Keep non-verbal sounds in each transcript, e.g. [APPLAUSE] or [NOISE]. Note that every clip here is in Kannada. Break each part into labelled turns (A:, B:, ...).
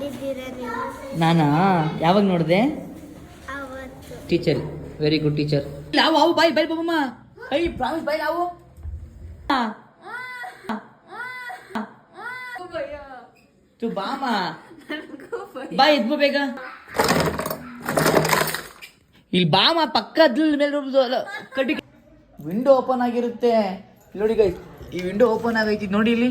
A: ಮಾಡಿದ್ದೀರಾ ನೀವು?
B: ನಾನಾ? ಯಾವಾಗ ನೋಡಿದೆ?
A: ಅವತ್ತು.
B: ಟೀಚರ್ ವೆರಿ ಗುಡ್ ಟೀಚರ್ ಯಾವ ಅವು ಬಾಯ್ ಬೈ ಬಾಬಮ್ಮ. ಐ ಪ್ರಾಮಿಸ್ ಬಾಯ್ ನಾವು ತು ಬಾಮ. ಬಾಯ್ ಎದ್ಬೋ ಬೇಗ. ಇಲ್ಲಿ ಬಾಮ ಪಕ್ಕ ಅದ್ಲ ಮೇಲೆ ಕಡ್ಡಿ. ವಿಂಡೋ ಓಪನ್ ಆಗಿರುತ್ತೆ. ನೋಡಿ ಗೈಸ್ ಈ ವಿಂಡೋ ಓಪನ್ ಆಗೈತಿ ನೋಡಿ ಇಲ್ಲಿ.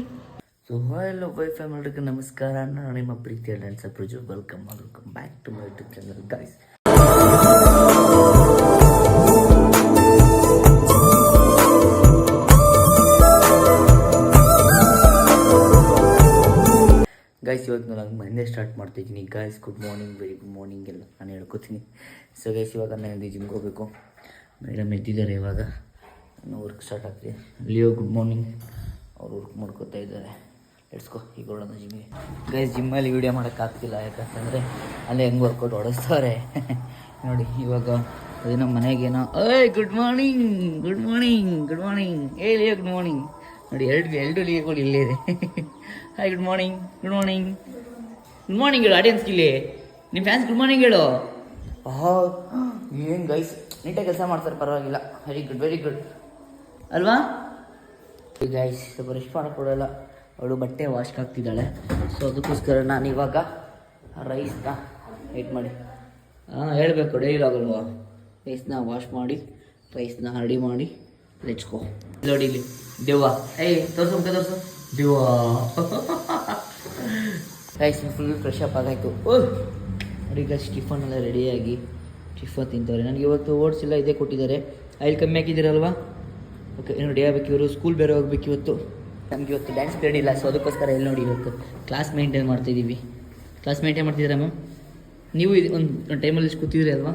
B: ಸೊ ಹಲೋ ವೈಫೈ ಮಾಡೋಕ್ಕೆ ನಮಸ್ಕಾರ ನಾನು ನಿಮ್ಮ ಪ್ರೀತಿಯ dance Praju welcome welcome back to my YouTube channel guys guys ಇವತ್ತು ನಾನು ಮನೆ ಸ್ಟಾರ್ಟ್ ಮಾಡ್ತಿದ್ದೀನಿ guys good morning very good morning ಎಲ್ಲ ನಾನು ಹೇಳ್ಕೊತೀನಿ. ಸೊ ಗೈಸ್ ಇವಾಗ ನಾನು ಜಿಮ್ಗೆ ಹೋಗಬೇಕು? ಮೇಡಮ್ ಎದ್ದಿದ್ದಾರೆ ಇವಾಗ. ವರ್ಕ್ ಸ್ಟಾರ್ಟ್ ಆಗ್ತಿದೆ. ಲಿಯೋ ಗುಡ್ ಮಾರ್ನಿಂಗ್ ಅವ್ರು ವರ್ಕ್ ಮಾಡ್ಕೋತಾ ಇದ್ದಾರೆ. ಲೆಟ್ಸ್ಕೋ ಈಗ ಹೊಡೋಣ ಜಿಮ್ಗೆ. ಗೈಸ್ ಜಿಮ್ಮಲ್ಲಿ ವೀಡಿಯೋ ಮಾಡೋಕ್ಕಾಗ್ತಿಲ್ಲ ಯಾಕಂತಂದರೆ ಅಲ್ಲೇ ಹೆಂಗೆ ವರ್ಕೌಟ್ ಹೊಡೆಸ್ತಾರೆ [LAUGHS] ನೋಡಿ ಇವಾಗ ಅದೇನೋ ಮನೆಗೇನೋ ಏಯ್ good morning good morning good morning ಹೇಳಿ ಗುಡ್ ಮಾರ್ನಿಂಗ್ ನೋಡಿ ಎರಡು ಎರಡು ಲೀಗಳು ಇಲ್ಲೇ ಇದೆ. Hi good morning good morning good morning ಹೇಳು ಆಡಿಯನ್ಸ್ ಇಲ್ಲಿ. ನಿಮ್ಮ ಫ್ಯಾನ್ಸ್ ಗುಡ್ ಮಾರ್ನಿಂಗ್ ಹೇಳು. ಆಹಾ ಏನು ಗೈಸ್ ನೀಟಾಗಿ ಕೆಲಸ ಮಾಡ್ತಾರೆ ಪರವಾಗಿಲ್ಲ. ವೆರಿ ಗುಡ್ ವೆರಿ ಗುಡ್ ಅಲ್ವಾ? ಗೈಸ್ ಸ್ವಲ್ಪ ರೆಸ್ಟ್ ಮಾಡೋಕ್ಕೊಡಲ್ಲ ಅವಳು ಬಟ್ಟೆ ವಾಶ್ ಆಗ್ತಿದ್ದಾಳೆ ಸೊ ಅದಕ್ಕೋಸ್ಕರ ನಾನು ಇವಾಗ ರೈಸ್ನ ವೇಟ್ ಮಾಡಿ. ಹಾಂ ಹೇಳಬೇಕು ಡೈಲಿ ಆಗಲ್ವಾ ರೈಸ್ನ ವಾಶ್ ಮಾಡಿ ರೈಸ್ನ ರೆಡಿ ಮಾಡಿ ಲೆಚ್ಕೋ ನೋಡಿ ಇಲ್ಲಿ, ದೆವ್ವ. ಏಯ್, ತೋರ್ಸು, ಮುಖ ತೋರ್ಸು. ದೆವ್ವ. ರೈಸ್ ಫುಲ್ ಫ್ರೆಶ್ ಅಪ್ ಆಗಾಯಿತು. ಈಗ ಟಿಫನ್ ಎಲ್ಲ ರೆಡಿಯಾಗಿ ಟಿಫನ್ ತಿಂತವ್ರೆ. ನನಗೆ ಇವತ್ತು ಓಟ್ಸ್ ಎಲ್ಲ ಇದೇ ಕೊಟ್ಟಿದ್ದಾರೆ. ಆಯಿಲ್ ಕಮ್ಮಿ ಹಾಕಿದ್ದೀರಲ್ವಾ? ಓಕೆ ಏನು ರೆಡಿ ಆಗಬೇಕು ಇವರು. ಸ್ಕೂಲ್ ಬೇರೆ ಹೋಗ್ಬೇಕು ಇವತ್ತು. ನಮ್ಗೆ ಇವತ್ತು ಡ್ಯಾನ್ಸ್ ಪೀರಿಯಡ್ ಇಲ್ಲ ಸೊ ಅದಕ್ಕೋಸ್ಕರ ಎಲ್ಲಿ ನೋಡಿ ಇವತ್ತು ಕ್ಲಾಸ್ ಮೇಂಟೈನ್ ಮಾಡ್ತಿದ್ದೀವಿ ಕ್ಲಾಸ್ ಮೇಂಟೈನ್ ಮಾಡ್ತಿದ್ದೀರಾ ಮ್ಯಾಮ್ ನೀವು ಇದು ಒಂದು ಒಂದು ಟೈಮಲ್ಲಿ ಇಷ್ಟು ಕೂತಿದ್ರಿ ಅಲ್ವಾ?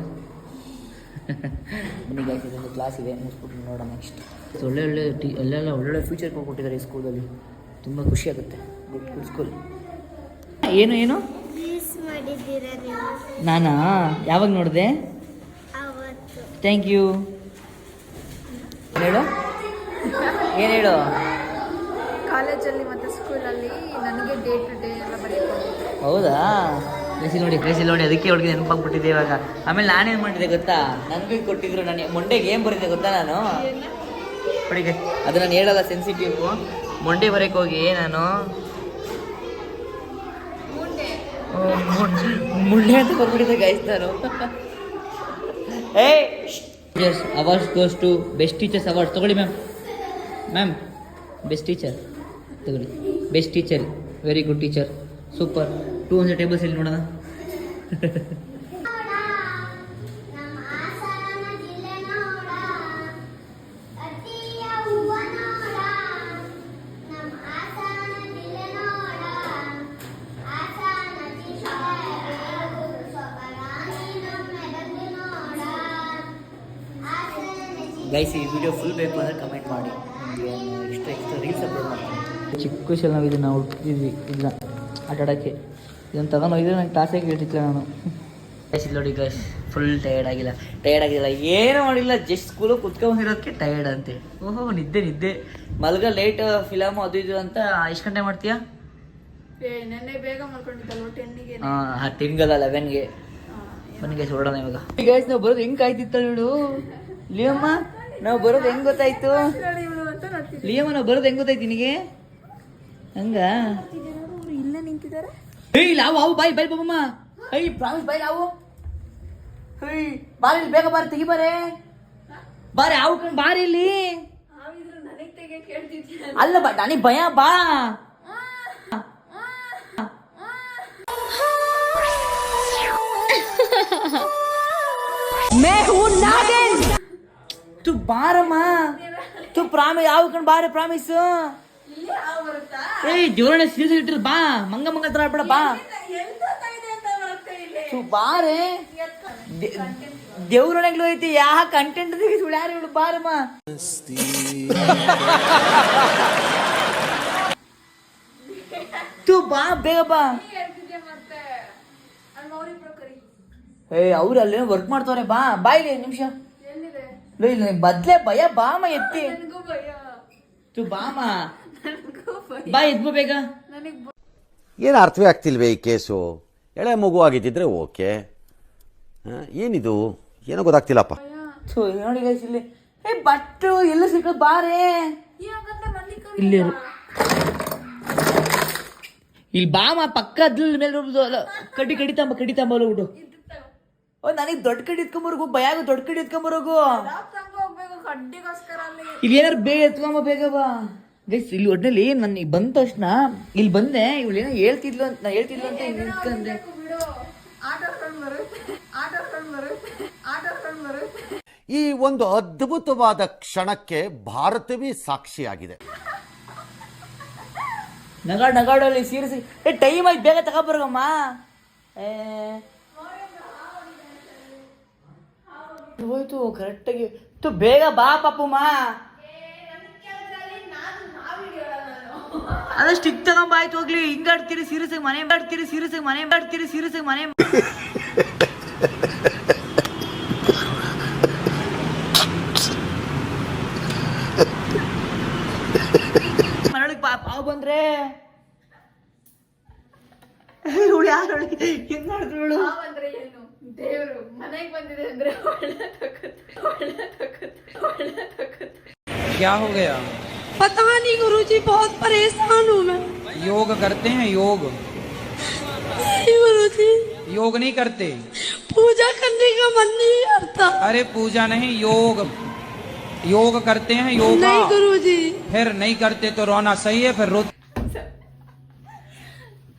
B: guys, ಇದೊಂದು ಕ್ಲಾಸ್ ಇದೆ ಮುಗಿಸ್ಬಿಟ್ಟು ನೋಡೋಣ ನೆಕ್ಸ್ಟ್ ಒಳ್ಳೆ ಒಳ್ಳೆ ಟಿ ಎಲ್ಲೆಲ್ಲ ಒಳ್ಳೊಳ್ಳೆ ಫ್ಯೂಚರ್ ಕೊಟ್ಟಿದ್ದಾರೆ ಈ ಸ್ಕೂಲಲ್ಲಿ ತುಂಬ ಖುಷಿ ಆಗುತ್ತೆ. ಗುಡ್ ಗುಡ್ ಸ್ಕೂಲ್ ಏನು ಏನು? ನಾನಾ? ಯಾವಾಗ ನೋಡಿದೆ?
A: ಅವತ್ತು.
B: ಥ್ಯಾಂಕ್ ಯು ಹೇಳು? ಏನು ಹೇಳು?
C: ಕಾಲೇಜಲ್ಲಿ ಸ್ಕೂಲಲ್ಲಿ ನನಗೆ ಡೇ ಟು ಡೇ ಎಲ್ಲ
B: ಹೌದಾ? ಕ್ರೇಸಿ ನೋಡಿ ಕ್ರೇಸಿ ನೋಡಿ, ಅದಕ್ಕೆ ಹುಡುಗಿ ನೆನಪಾಗ್ಬಿಟ್ಟಿದೆ ಇವಾಗ. ಆಮೇಲೆ ನಾನೇನು ಮಾಡಿದೆ ಗೊತ್ತಾ? ನನಗೂ ಕೊಟ್ಟಿದ್ರು, ನಾನು ಮೊಂಡೆಗೆ ಏನು ಬರಿದೆ ಗೊತ್ತಾ ನಾನು? ಹುಡುಗಿ ಅದು ನಾನು ಹೇಳಲ್ಲ ಸೆನ್ಸಿಟಿವ್ ಮೊಂಡೆ ಬರೋಕೆ ಹೋಗಿ, ನಾನು. ಮುಂಡೆ. ಅಂತ ಬರ್ಬಿಟ್ಟಿದೆ ಗೈಸ್ ನಾನು. ಏಯ್! Awards goes to best teachers awards ತಗೊಳ್ಳಿ ಮ್ಯಾಮ್ ಮ್ಯಾಮ್ ಬೆಸ್ಟ್ ಟೀಚರ್ ತಗೊಳ್ಳಿ. Best teacher very good teacher super two hundred tables ಇಲ್ಲಿ ನೋಡೋಣ. ಗೈಸ್ ಈ ವಿಡಿಯೋ ಫುಲ್ ಬೇಕು ಕಮೆಂಟ್ ಚಿಕ್ಕ ವಿಷಯ ನಾವು ಇದನ್ನು ಹುಟ್ಟಿದ್ವಿ. ಇದನ್ನ ಆಟ ಆಡೋಕ್ಕೆ ಇದನ್ನು ತಗೊಂಡು ಹೋಗಿದ್ರೆ ನಂಗೆ ಕ್ಲಾಸೇ ಕೇಳ್ತಿದ್ದೆ ನಾನು. ನೋಡಿ ಗೈಸ್ ಫುಲ್ ಟಯರ್ಡ್ ಆಗಿಲ್ಲ. ಟಯರ್ಡ್ ಆಗಿಲ್ಲ. ಏನೂ ಮಾಡಿಲ್ಲ. ಜಸ್ಟ್ ಸ್ಕೂಲಿಗೆ ಕುತ್ಕೊಂಡಿರೋದಕ್ಕೆ ಟಯರ್ಡ್ ಅಂತೆ. ಓಹೋ ನಿದ್ದೆ ನಿದ್ದೆ. ಮಲ್ಗ ಲೇಟ್ ಫಿಲಮ್ ಅದು ಇದು ಅಂತ ಎಷ್ಟು ಗಂಟೆ ಮಾಡ್ತೀಯಾ? ಹಾಂ ತಿಂಗಲ್ಲ ಲೆವೆನ್ಗೆ ಬನ್ನಿ ಗೈಸ್ ಹೊರಡೋಣ ಇವಾಗ. ಗೈಸ್ ನಾವು ಬರೋದು ಹೆಂಗ್ ಕಾಯ್ತಿತ್ತ ನೋಡು? ಲಿಯಮ್ಮ ನಾವು ಬರೋದು ಹೆಂಗ್ ಗೊತ್ತಾಯ್ತು? ಲಿಯಮ್ಮ ನಾವು ಬರೋದು ಹೆಂಗ್ ಗೊತ್ತಾಯ್ತು ನಿನಗೆ? ಹಂಗ?
C: ಅವ್ರು ಇಲ್ಲೇ ನಿಂತಿದ್ದಾರೆ
B: ಏಯ್ ಲಾವು ಅವು ಬಾಯ್ ಬೈ ಬಾಬಮ್ಮ ಏಯ್ ಪ್ರಾಮಿಸ್ ಬೈ ಲಾವು ಹೇ ಬಾರಿ ಇಲ್ಲಿ ಬೇಗ ಬಾರಿ ತೆಗಿ ಬಾರೆ. ಬಾರೆ ಅವು ಕಣ್ ಬಾರಿ ಇಲ್ಲಿ. ಅಲ್ಲ ಬಾ ನನಗೆ ಭಯ ಬಾ. ತು ಬಾರಮ್ಮ. ತು ಪ್ರಾಮಿಸ್ ಯಾವ ಕಣ್ ಬಾರೆ ಪ್ರಾಮಿಸ್.
C: ಇಲ್ಲೇ ಹಾವು ಬರುತ್ತಾ
B: ಏಯ್ ದೇವರನ್ನ ಸೀರಿಯಸ್ ಇಟ್ಟಿರ್ ಬಾ ಮಂಗ ಮಂಗ ಹತ್ರ ಆಡ್ಬೇಡ ಬಾ. ತು ಬಾರೆ ದೇವ್ರೊಳಗ್ಲು ಐತಿ ಯಾ ಕಂಟೆಂಟ್ ಸುಳ್ಯಾರ ಇವಳು ಬಾರಮ್ಮ. ತು ಬಾ ಬೇಗ ಬಾ. ಏಯ್ ಅವ್ರು ಅಲ್ಲೇ ವರ್ಕ್ ಮಾಡ್ತಾವ್ರೆ ಬಾ. ಬಾ ಇಲ್ಲಿ ನಿಮಿಷ. ಇಲ್ಲ ಬದ್ಲೆ ಭಯ ಬಾಮ ಎತ್ತಿ. ತು ಬಾಮ. ಬಾ ಎದ್ಬೋ ಬೇಗ.
C: ನನಗೆ
D: ಏನು ಅರ್ಥವೇ ಆಗ್ತಿಲ್ವೇ ಈ ಕೇಸು? ಎಳೆ ಮಗು ಆಗಿದ್ದಿದ್ರೆ ಓಕೆ. ಏನಿದು? ಏನೋ ಗೊತ್ತಾಗ್ತಿಲ್ಲಪ್ಪ.
B: ಸೊ ನೋಡಿ ಗೈಸ್ ಇಲ್ಲಿ. ಏ ಬಟ್ಟು ಎಲ್ಲ ಸಿಕ್ಕ ಬಾರೆ. ಇಲ್ಲಿ. ಇಲ್ಲಿ ಬಾಮ ಪಕ್ಕ ಅದ್ರಲ್ಲಿ ಮೇಲೆ ಕಡಿ ಕಡಿತಾಂಬ ಕಡಿತಾಂಬ ಹೋಗ್ಬಿಟ್ಟು ಓ ನನಗೆ ದೊಡ್ಡ ಕಡಿ ಎತ್ಕೊಂಬರ್ಗು ಭಯ ಆಗೋ ದೊಡ್ಡ ಕಡಿ ಎತ್ಕೊಂಬರೋಗು
C: ಹೋಗ್ಬೇಕು? ಕಡ್ಡಿಗೋಸ್ಕರ ಅಲ್ಲಿ.
B: ಇಲ್ಲಿ ಏನಾರು ಬೇಗ ಎತ್ಕೊಂಬ ಬೇಗ ಬಾ. ಗೈಸ್ ಇಲ್ಲಿ ಒಟ್ಟಲ್ಲಿ ನಾನು ಈಗ ಬಂದ ತಕ್ಷಣ ಇಲ್ಲಿ ಬಂದೆ ಇವಳು ಏನೋ ಹೇಳ್ತಿದ್ಲು ಅಂತ ನಾ ಹೇಳ್ತಿದ್ಲು ಅಂತ ಹಿಂಗ್ ನಿಂತ್ಕೊಂಡೆ
D: ಈ ಒಂದು ಅದ್ಭುತವಾದ ಕ್ಷಣಕ್ಕೆ ಭಾರತವೇ ಸಾಕ್ಷಿಯಾಗಿದೆ.
B: ನಗಾಡ್ ನಗಾಡಲ್ಲಿ ಸೀರಿಸಿ. ಏ ಟೈಮ್ ಆಯ್ತು ಬೇಗ ತಗೊಬರ್ಗಮ್ಮ. ಹೋಯ್ತು ಕರೆಕ್ಟಾಗಿ ತು ಬೇಗ ಬಾ ಪಾಪಮ್ಮ. ಅದ ಸ್ಟಿಕ್ ತಗೊಂಬ ಆಯ್ತು ಹೋಗ್ಲಿ ಹಿಂಗಾಡ್ತೀರಿ ಸೀರಿಯಸ್ ಮನೆ ಮಾಡ್ತೀರಿ ಸೀರಿಯಸ್ ಮನೆ ಮಾಡ್ತೀರಿ ಸೀರಿಯಸ್ ಮನೆ ಮನೊಳಗೆ ಪಾ ಪಾವು ಬಂದ್ರೆ ಇವಳು ಯಾರು ಹೆಂಗ್ ಮಾಡಿದ್ರು
C: ಅಂದ್ರೆ ಏನು ದೇವ್ರು ಮನೆಗೆ ಬಂದಿದೆ ಅಂದ್ರೆ ಒಳ್ಳೆ ತಗೋತೆ ಒಳ್ಳೆ ತಗೋತೆ ಒಳ್ಳೆ ತಗೋತೆ
E: क्या हो गया
F: पता नहीं गुरु जी बहुत परेशान हूँ मैं।
E: योग करते हैं योग।
F: गुरु जी
E: योग नहीं करते।
F: पूजा करने का मन नहीं करता।
E: अरे पूजा नहीं योग। योग करते हैं योग।
F: नहीं गुरु जी
E: फिर नहीं करते तो रोना सही है फिर रो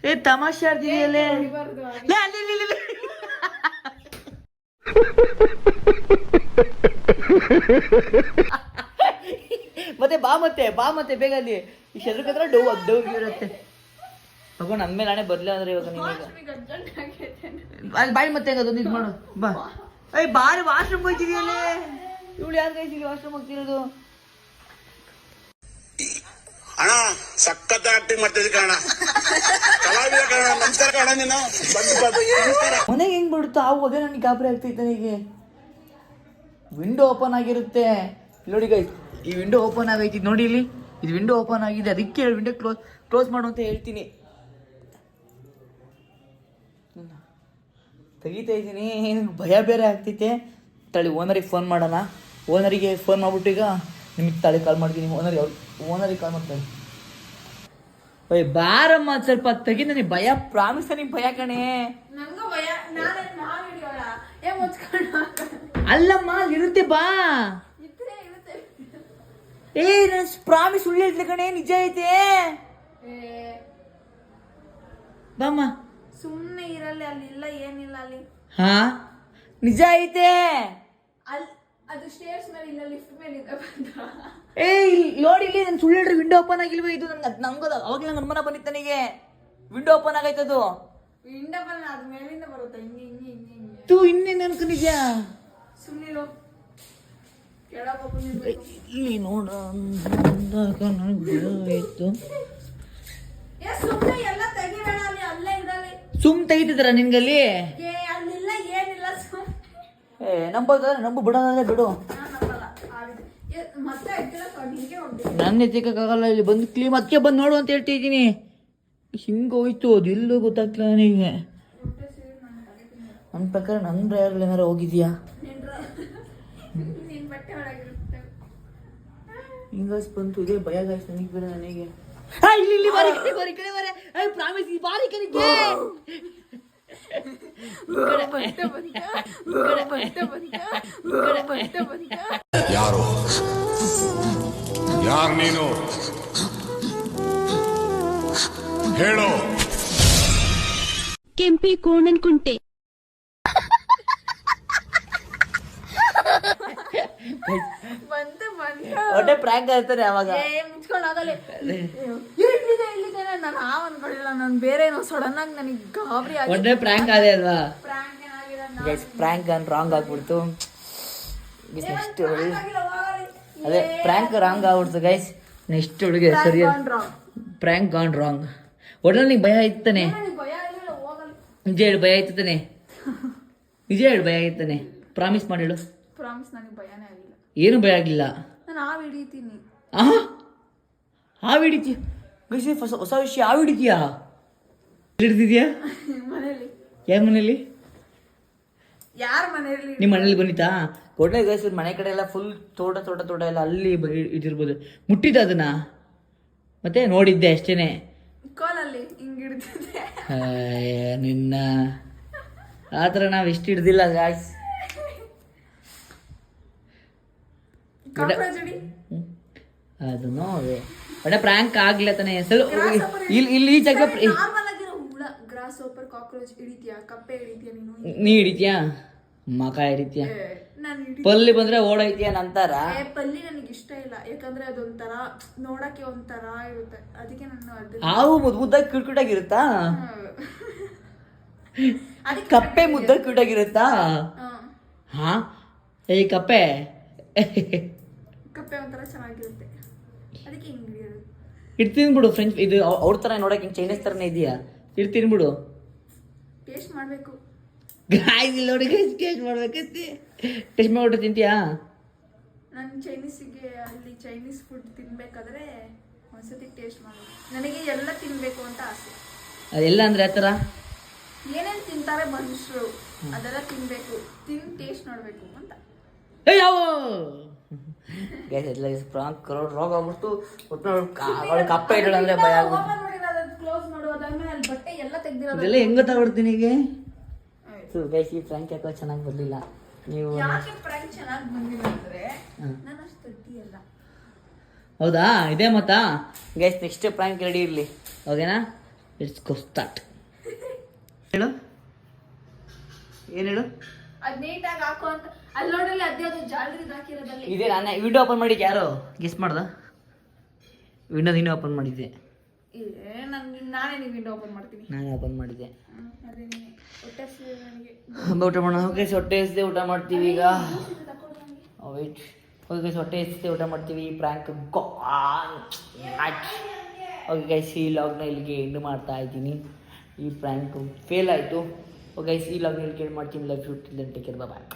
B: ए तमाशा ले। ले ले ले ले ले। [LAUGHS] ಮತ್ತೆ ಬಾ ಮತ್ತೆ ಬಾ ಮತ್ತೆ ಬೇಗ ಅಲ್ಲಿ. ಈ ಶೆದ್ರಕತ್ರ ಡೌ ಡೌ ಇರುತ್ತೆ. ತಗೊಂಡು ಅಂದ್ಮೇಲೆ ಮೇಲೆ ನಾನೇ ಬದ್ಲೆ ಅಂದ್ರೆ ಇವಾಗ ನೀನೀಗ ಅಲ್ಲಿ ಬಾಯಿ ಮತ್ತೆ ಅದೊಂದು ಇದು ಮಾಡು. ಬಾ. ಏಯ್ ಬಾರಿ ವಾಶ್ರೂಮ್ ಹೋಗ್ತಿದೆಯಲ್ಲೇ ಇವಳು ಯಾರು ಕೈಸಿಗೆ ವಾಶ್ರೂಮ್ ಹೋಗ್ತಿರೋದು?
G: ಅಣ್ಣ ಸಖತ್ ಆಕ್ಟಿಂಗ್ ಮಾಡ್ತಿದ್ದೆ ಕಣ ಕಲಾವಿದ ಕಣ ನಮಸ್ಕಾರ ಕಣ ನೀನು.
B: ಮನೆಗೆ ಹೆಂಗ್ ಬಿಡುತ್ತೋ ಅದೇ ನನಗೆ ಗಾಬರಿ ಆಗ್ತಿತ್ತು ನನಗೆ. ವಿಂಡೋ ಓಪನ್ ಆಗಿರುತ್ತೆ. ನೋಡಿ ಗೈಸ್ ಈ ವಿಂಡೋ ಓಪನ್ ಆಗೈತಿ ನೋಡಿ ಇಲ್ಲಿ. ಇದು ವಿಂಡೋ ಓಪನ್ ಆಗಿದೆ. ಅದಕ್ಕೆ ವಿಂಡೋ ಕ್ಲೋಸ್ ಕ್ಲೋಸ್ ಮಾಡು ಅಂತ ಹೇಳ್ತೀನಿ. ತೆಗಿತಾ ಇದ್ದೀನಿ. ಭಯ ಬೇರೆ ಆಗ್ತೈತೆ. ತಳಿ ಓನರಿಗೆ ಫೋನ್ ಮಾಡೋಣ. ಓನರಿಗೆ ಫೋನ್ ಮಾಡ್ಬಿಟ್ಟು ಈಗ ನಿಮಗೆ ತಳಿ ಕಾಲ್ ಮಾಡ್ತೀನಿ. ಓನರ್ ಓನರಿಗೆ ಓನರಿಗೆ ಕಾಲ್ ಮಾಡ್ತಾರೆ. ಅಯ್ಯ ಬಾರಮ್ಮ ಸ್ವಲ್ಪ ತೆಗಿ ನನಗೆ ಭಯ ಪ್ರಾಮಿಸ್ ನಿಮ್ ಭಯ ಕಣೆ.
C: ನಾ
B: ಅಲ್ಲಮ್ಮ ಅಲ್ಲಿ ಇರುತ್ತೆ ಬಾ. ಏ ನನ್ನ ಪ್ರಾಮಿಸ್ ಸುಳ್ಳು ಹೇಳ್ತಿಲ್ಲ ಕಣೆ ನಿಜ ಐತೆ.
C: ಏ
B: ಬಾಮ್ಮ.
C: ಸುಮ್ಮನೆ ಇರಲಿ ಅಲ್ಲಿ ಇಲ್ಲ ಏನಿಲ್ಲ ಅಲ್ಲಿ.
B: ಹಾ? ನಿಜ ಐತೆ.
C: ಅಲ್ಲಿ ಅದು ಸ್ಟೇರ್ಸ್ ಮೇಲೆ ಇಲ್ಲ ಲಿಫ್ಟ್ ಮೇಲೆ ಇದೆ ಬಂದ.
B: ಏ ಇಲ್ಲಿ ನೋಡಿ ಇಲ್ಲಿ ನಾನು ಸುಳ್ಳು ಹೇಳ್ರಿ ವಿಂಡೋ ಓಪನ್ ಆಗಿಲ್ವ ಇದು ನನ್ಗೆ ಅದು ನಂಗೆ ಅವಾಗಲೇ ನಂಗೆ ಅನುಮಾನ ಬಂದಿತ್ತು ನನಗೆ. ವಿಂಡೋ ಓಪನ್ ಆಗೈತದು
C: ವಿಂಡೋ ಬಂದ ಅದು ಮೇಲಿಂದ ಬರುತ್ತೆ ಹಿಂಗೆ ಹಿಂಗೆ ಹಿಂಗೆ
B: ತೂ ಇನ್ನೇನು ಅನ್ಕೊ ನಿಜ?
C: ಸುಮ್ಮನಿರು
B: ಇಲ್ಲಿ ನೋಡ ಅಂದಾಗ ನನಗೆ ಆಯ್ತು. ಸುಮ್ ತೆಗಿತಿದ್ರ ನಿನ್ಗಲ್ಲಿ? ನಂಬೋದಾದ್ರೆ ನಂಬು ಬಿಡೋದಾದ್ರೆ ಬಿಡು. ನನ್ನ ಎತ್ತಿಕ್ಕಾಗಲ್ಲ ಇಲ್ಲಿ ಬಂದು ಕ್ಲೀನ್ ಮತ್ತೆ ಬಂದು ನೋಡು ಅಂತ ಹೇಳ್ತಿದ್ದೀನಿ. ಹಿಂಗೆ ಹೋಯ್ತು ಅದು ಎಲ್ಲೂ ಗೊತ್ತಾಗ್ತಿಲ್ಲ ನನಗೆ. ನನ್ನ ಪ್ರಕಾರ ನನ್ನ ಡ್ರೈವರ್ ಏನಾರು ಹೋಗಿದ್ಯಾ ಹಿಂಗಾಸ್ ಬಂತು ಇದೇ ಭಯ ಗಾಯ್ಸ್ ನನಗೆ ಬೇಡ ನನಗೆ ಆ, ಇಲ್ಲಿ ಇಲ್ಲಿ ಬಾರಿ ಕಡೆ ಬಾರಿ ಕಡೆ ಬಾರೆ ಐ ಪ್ರಾಮಿಸ್ ಈ ಬಾರಿ ಕಡೆಗೆ
H: ಯಾರು ಯಾರು ನೀನು ಹೇಳು
F: ಕೆಂಪಿ ಕೋಣನ್ ಕುಂಟೆ.
C: ಬಂತು ಬಂತು
B: ಹೊಟ್ಟೆ ಪ್ರಾಂಕ್ ಆಗ್ತಾರೆ ಅವಾಗ.
C: ಏ ಮುಚ್ಕೊಂಡು ಆಗಲ್ಲ ಇಲ್ಲಿದೆ ಇಲ್ಲಿದೆ ನಾನು ಆ ಅನ್ಕೊಂಡಿಲ್ಲ. ನಾನು ಬೇರೆ ಏನೋ ಸಡನ್ ಆಗಿ ನನಗೆ ಗಾಬರಿ ಆಗಿ
B: ಹೊಟ್ಟೆ ಪ್ರಾಂಕ್ ಅದೇ ಅಲ್ವಾ? ಗೈಸ್ ಪ್ರಾಂಕ್ ಅನ್ ರಾಂಗ್ ಆಗ್ಬಿಡ್ತು. ನೆಕ್ಸ್ಟ್ ಅದೇ ಪ್ರ್ಯಾಂಕ್ ರಾಂಗ್ ಆಗ್ಬಿಡ್ತು ಗೈಸ್ ನೆಕ್ಸ್ಟ್ ಹುಡುಗಿ ಸರಿ ಪ್ರ್ಯಾಂಕ್ ಗಾನ್ ರಾಂಗ್ ಭಯ ಆಯ್ತಾನೆ
C: ನನಗೆ ಭಯ ಹೋಗಲ್ಲ
B: ನಿಜ ಹೇಳು ಭಯ ಆಯ್ತಾನೆ ನಿಜ [LAUGHS] ಹೇಳು ಭಯ ಆಯ್ತಾನೆ ಪ್ರಾಮಿಸ್ ಮಾಡಿ ಹೇಳು.
C: ಪ್ರಾಮಿಸ್ ನನಗೆ ಭಯನೇ ಆಗಿಲ್ಲ.
B: ಏನು ಭಯ ಆಗಿಲ್ಲ
C: ನಾನು ಹಾವು ಹಿಡಿತೀನಿ.
B: ಆ? ಹಾವು ಹಿಡಿತೀಯ ಗೈಸ್ ಹೊಸ ಹೊಸ ವಿಷಯ ಹಾವು ಹಿಡಿತೀಯಾ? ಹಿಡ್ದಿದ್ಯಾ?
C: ಮನೇಲಿ.
B: ಯಾರ ಮನೇಲಿ?
C: ಯಾರ ಮನೆಯಲ್ಲಿ
B: ನಿಮ್ಮ ಮನೇಲಿ ಬಂದಿತ್ತಾ? ಕೋಟೆ ಗೈಸ್ ಮನೆ ಕಡೆ ಎಲ್ಲ ಫುಲ್ ತೋಟ ತೋಟ ತೋಟ ಎಲ್ಲ ಅಲ್ಲಿ ಬ- ಇದಿರ್ಬೋದು ಮುಟ್ಟಿದ್ದ ಅದನ್ನ? ಮತ್ತೆ ನೋಡಿದ್ದೆ ಅಷ್ಟೇನೆ.
C: ಕೋಲಲ್ಲಿ ಹಿಂಗೆ ಹಿಡ್ದಿದ್ದೆ.
B: ನಿನ್ನ ಆ ಥರ ನಾವು ಎಷ್ಟು ಹಿಡ್ದಿಲ್ಲ ಗಾಯ್ಸ್
C: ಕಾಕ್ರೋಚ್ ಹಿಡಿ
B: ಅದು ನೋಡಿ ಒಳ್ಳೆ ಪ್ರಾಂಕ್ ಆಗ್ಲ ತಾನೆ ಸ್ವಲ್ಪ ಇಲ್ಲಿ ಇಲ್ಲಿ ಈ ಜಾಗ ಪ್ರ-
C: ನಾರ್ಮಲ್ ಆಗಿರೋ ಹುಳ ಗ್ರಾಸ್ ಓಪರ್ ಕಾಕ್ರೋಚ್ ಹಿಡಿತೀಯಾ? ಕಪ್ಪೆ ಹಿಡಿತೀಯಾ ನೀನು?
B: ನೀ ಹಿಡಿತೀಯಾ? ಮಕ ಹಿಡಿತ್ಯಾ? ಪಲ್ಲಿ ಬಂದ್ರೆ ಓಡೈತ್ಯಾ ನಂತರ?
C: ಪಲ್ಲಿ ನನಗೆ ಇಷ್ಟ ಇಲ್ಲ. ಯಾಕಂದ್ರೆ ಅದೊಂಥರ ನೋಡಕ್ಕೆ ಒಂಥರ ಇರುತ್ತೆ. ಅದಕ್ಕೆ ನಾನು
B: ಹಾವು ಮುದ್ ಮುದ್ದಾಗಿ
C: ಅದಕ್ಕೆ
B: ಕಪ್ಪೆ ಮುದ್ದಾಗಿ ಕ್ಯೂಟಾಗಿರುತ್ತಾ.
C: ಹಾ.
B: ಏ ಕಪ್ಪೆ.
C: ಕಪ್ಪೆ ಒಂಥರ ಚೆನ್ನಾಗಿರುತ್ತೆ. ಅದಕ್ಕೆ ಹಿಂಗೆ
B: ಇಡ್ತೀನಿ ಬಿಡು ಫ್ರೆಂಡ್ಸ್ ಇದು ಅವ್- ಅವ್ರ ಥರ ನೋಡಕ್ಕೆ ಚೈನೀಸ್ ಥರನೇ ಇದೆಯಾ ಇಡ್ತೀನಿ ಬಿಡು
C: ಟೇಸ್ಟ್ ಮಾಡಬೇಕು.
B: ಗಾಯ್ಸ್ ಇಲ್ಲಿ ನೋಡಿ ಟೇಸ್ಟ್ ಮಾಡ್ಬೇಕಂತೆ ಟೇಸ್ಟ್ ಮಾಡ್ಬಿಟ್ಟು ತಿಂತೀಯಾ?
C: ನಾನು ಚೈನೀಸಿಗೆ ಅಲ್ಲಿ ಚೈನೀಸ್ ಫುಡ್ ತಿನ್ಬೇಕಾದ್ರೆ ಒಂದ್ಸತಿ ಟೇಸ್ಟ್ ಮಾಡಬೇಕು. ನನಗೆ ಎಲ್ಲ ತಿನ್ಬೇಕು ಅಂತ ಆಸೆ.
B: ಅದೆಲ್ಲ ಅಂದ್ರೆ ಯಾವ ಥರ?
C: ಏನೇನು ತಿಂತಾರೆ ಮನುಷ್ಯರು ಅದೆಲ್ಲ ತಿನ್ಬೇಕು. ತಿನ್ ಟೇಸ್ಟ್ ನೋಡಬೇಕು ಅಂತ.
B: ಏ ಯಾವ! ಗ್ಯಾಸ್ ಎಲ್ಲ ಪ್ರಾಂಕ್ ಕರೋಡ್ ರೋಗ ಆಗ್ಬಿಡ್ತು. ಒಟ್ಟು ಅವಳು ಕಪ್ಪೆ ಇಡೋಣ ಅಂದ್ರೆ ಭಯ ಆಗುತ್ತೆ
C: ಓಪನ್ ಮಾಡಿರೋದು ಕ್ಲೋಸ್ ಮಾಡೋದಾದ್ಮೇಲೆ ಅಲ್ಲಿ ಬಟ್ಟೆ ಎಲ್ಲ ತೆಗ್ದಿರೋದು
B: ಇದೆಲ್ಲ ಹೆಂಗ್ ಗೊತ್ತಾಗ್ಬಿಡ್ತು ಈಗ ಸೊ ಗೈಸ್ ಈ ಪ್ರಾಂಕ್ ಯಾಕೋ ಚೆನ್ನಾಗಿ ಬರಲಿಲ್ಲ. ನೀವು ಹೌದಾ? ಇದೇ ಮತ್ತಾ ಗೈಸ್ ನೆಕ್ಸ್ಟ್ ಪ್ರಾಂಕ್ ರೆಡಿ ಇರಲಿ. ಓಕೆನಾ? ಇಟ್ಸ್ ಗೋ ಸ್ಟಾರ್ಟ್ ಹೇಳು. ಏನು ಹೇಳು?
C: ಅದ್ ನೀಟಾಗಿ ಹಾಕೋ ಅಂತ ಅಲ್ಲಿ ನೋಡಲ್ಲಿ ಅದ್ಯಾವ್ದು ಜಾಲರಿ ಹಾಕಿರೋದಲ್ಲಿ
B: ಇದೇ ನಾನೇ. ವಿಂಡೋ ಓಪನ್ ಮಾಡಿ ಯಾರು? ಗೆಸ್ ಮಾಡ್ದ? ವಿಂಡೋ ನೀನು ಓಪನ್ ಮಾಡಿದ್ದೆ.
C: ಇದೆ ನಾನು ನಾನೇ ನೀವು ವಿಂಡೋ ಓಪನ್ ಮಾಡ್ತೀನಿ.
B: ನಾನು ಓಪನ್ ಮಾಡಿದ್ದೆ.
C: ಅದೇ
B: ಊಟ ಮಾಡೋಣ ಓಕೆ ಹೊಟ್ಟೆ ಎಸ್ದೆ ಊಟ ಮಾಡ್ತೀವಿ ಈಗ. ವೈಟ್ ಓಕೆ ಹೊಟ್ಟೆ ಎಸ್ದೆ ಊಟ ಮಾಡ್ತೀವಿ. ಪ್ರ್ಯಾಂಕ್ ಓಕೆ ಗೈಸ್ ಈ ಲಾಗ್ನ ಇಲ್ಲಿಗೆ ಎಂಡ್ ಮಾಡ್ತಾ ಇದ್ದೀನಿ. ಈ ಪ್ರ್ಯಾಂಕ್ ಫೇಲ್ ಆಯಿತು. ಓಕೆ ಈ ಲಾಗ್ನ ಇಲ್ಲಿಗೆ ಕೇಳಿ ಮಾಡ್ತೀನಿ. Life till take care bye